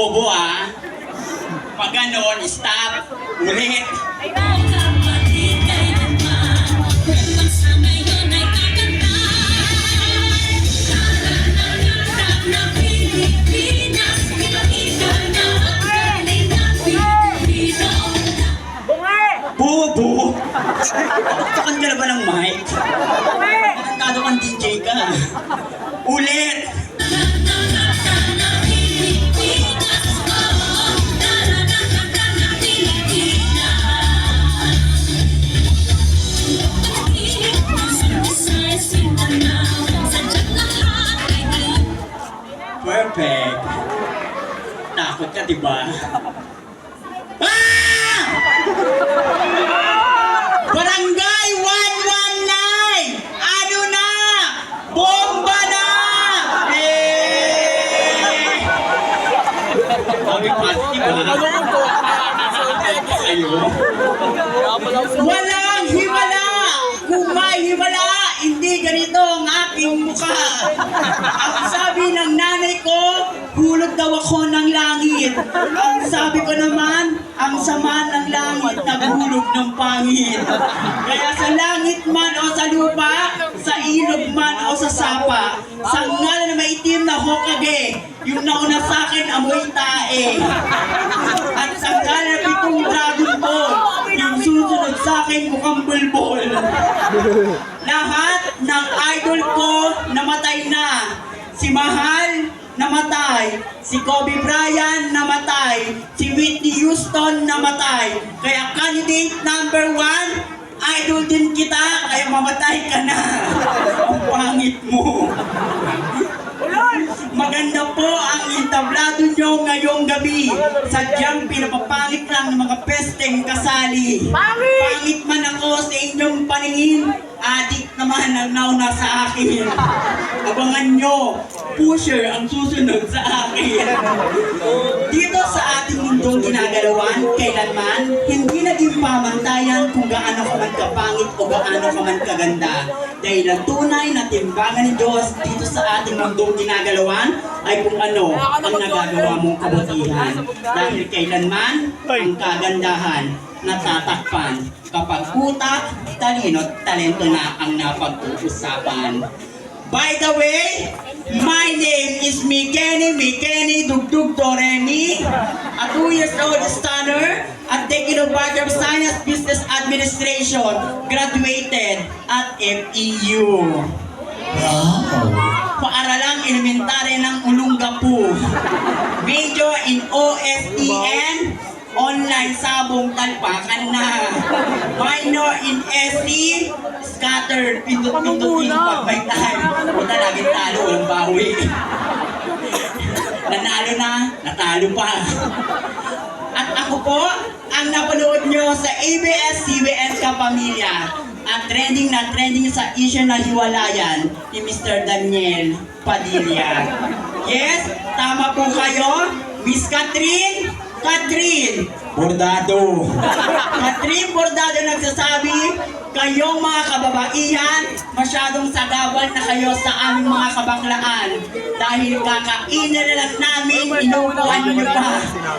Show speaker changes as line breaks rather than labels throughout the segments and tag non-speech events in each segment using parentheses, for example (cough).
bobo ah. Pag ganon, stop, ulit. Bobo! Takan ka na ba ng mic? Makantado kang DJ ka. Ulit! Perfect. Takot ka, di ba? Ah! Barangay 119! Ano na? Bomba na! Eh! Sabi positive ha? Ayo. Walang himala! Kung may himala, hindi ganito ang aking mukha. Ang sabi ng nanay ko, hulog daw ako ng langit. Ang sabi ko naman, ang sama ng langit naghulog ng pangit. Kaya sa langit man o sa lupa, sa ilog man o sa sapa, sa ngalan na maitim na Hokage, yung nauna sa akin amoy tae. At sa ngalan na pitong Dragon Ball, yung susunod sa akin mukhang bulbol. Lahat ng idol ko namatay na. Si Mahal namatay. Si Kobe Bryant namatay. Si Whitney Houston namatay. Kaya candidate number one, idol din kita, kaya mamatay ka na. Ang pangit mo. Maganda po ang entablado nyo ngayong gabi. Sadyang pinapapangit lang ng mga pesteng kasali. Pangit man ako sa inyong paningin, adik naman ang nauna sa akin. Abangan nyo, pusher ang susunod sa akin. Dito sa ating mundong ginagalawan, kailanman, hindi naging pamantayan kung gaano ka man kapangit o gaano ka man kaganda. Dahil ang tunay na timbangan ni Diyos dito sa ating mundong ginagalawan ay kung ano ang nagagawa mong kabutihan. Dahil kailanman, ang kagandahan natatakpan kapag utak, talino, talento na ang napag-uusapan. By the way, my name is Mikeni Mikeni Dugdug Doremi, a two years old stunner at taking a Bachelor of Science Business Administration, graduated at FEU. Paaralang elementary ng Olongapo. Major in OSTN, online sabong talpakan na. Minor in SC, scattered, pindot-pindotin pag may time. Punta laging talo, walang bawi. Nanalo na, natalo pa. At ako po, ang napanood nyo sa ABS-CBN Kapamilya. At trending na trending sa issue na hiwalayan ni Mr. Daniel Padilla. Yes, tama po kayo. Miss Catherine, Catherine, Bordado. Catherine Bordado nagsasabi, kayong mga kababaihan, masyadong sagawal na kayo sa aming mga kabaklaan. Dahil kakainin na lang namin, inupuan nyo pa.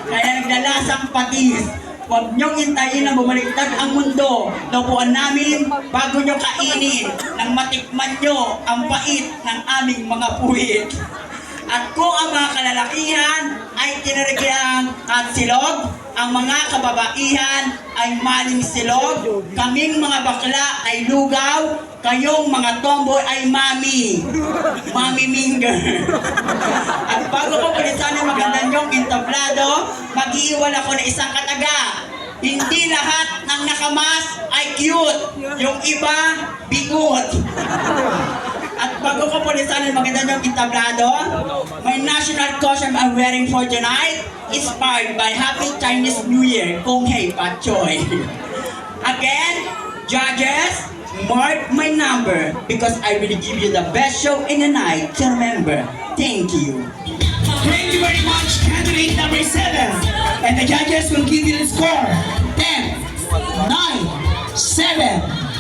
Kaya naglalasang patis. Huwag niyong hintayin na bumaliktad ang mundo. Naupuan namin bago niyo kainin nang matikman niyo ang pait ng aming mga puwit. At kung kalalakihan ay tinarigyang at silog, ang mga kababaihan ay maling silog, kaming mga bakla ay lugaw, kayong mga tomboy ay mami. Mami Minger. (laughs) At bago ko palitan ng maganda niyong entablado, mag-iiwal ako ng isang kataga. Hindi lahat ng nakamas ay cute. Yung iba, bigot. Bago ko pulisan ng maganda niyong entablado, my national costume I'm wearing for tonight inspired by Happy Chinese New Year, Kung Hei Pat Choi. (laughs) Again, judges, mark my number because I will give you the best show in the night to remember. Thank you.
Thank you very much, candidate number seven. And the judges will give you the score. 10, 9, 7,